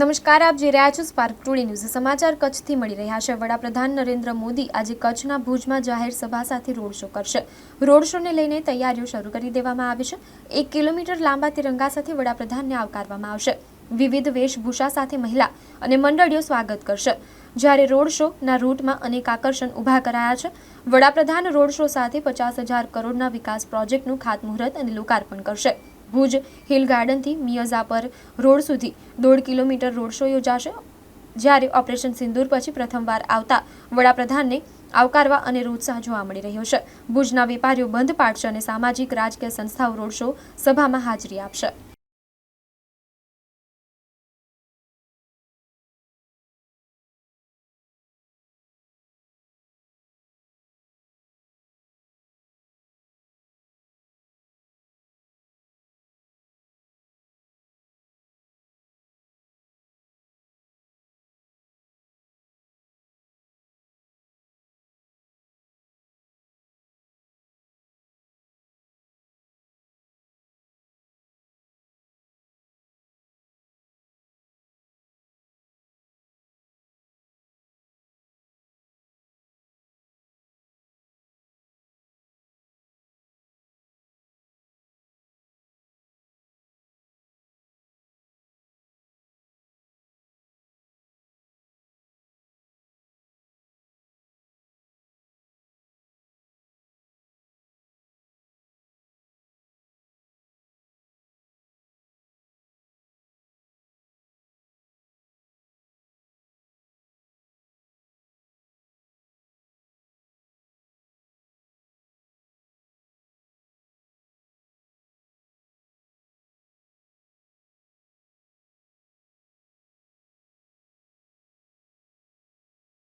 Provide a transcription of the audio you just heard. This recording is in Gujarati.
નમસ્કાર, આપ જે રહ્યા છો સ્પાર્ક ટુડે ન્યૂઝ સમાચાર કચ્છથી મળી રહ્યા છે. વડાપ્રધાન નરેન્દ્ર મોદી આજે કચ્છના ભુજમાં જાહેર સભા સાથે રોડ શો કરશે. રોડ શોને લઈને તૈયારીઓ શરૂ કરી દેવામાં આવી છે. એક કિલોમીટર લાંબા તિરંગા સાથે વડાપ્રધાનને આવકારવામાં આવશે. વિવિધ વેશભૂષા સાથે મહિલા અને મંડળીઓ સ્વાગત કરશે. જ્યારે રોડ શોના રૂટમાં અનેક આકર્ષણ ઊભા કરાયા છે. વડાપ્રધાન રોડ શો સાથે પચાસ હજાર કરોડના વિકાસ પ્રોજેક્ટનું ખાતમુહૂર્ત અને લોકાર્પણ કરશે. ભુજ હિલ ગાર્ડનથી મિયઝાપર રોડ સુધી દોઢ કિલોમીટર રોડ શો યોજાશે. જ્યારે ઓપરેશન સિંદૂર પછી પ્રથમવાર આવતા વડાપ્રધાનને આવકારવા અને ઉત્સાહ જોવા મળી રહ્યો છે. ભુજના વેપારીઓ બંધ પાડશે અને સામાજિક રાજકીય સંસ્થાઓ રોડ શો સભામાં હાજરી આપશે.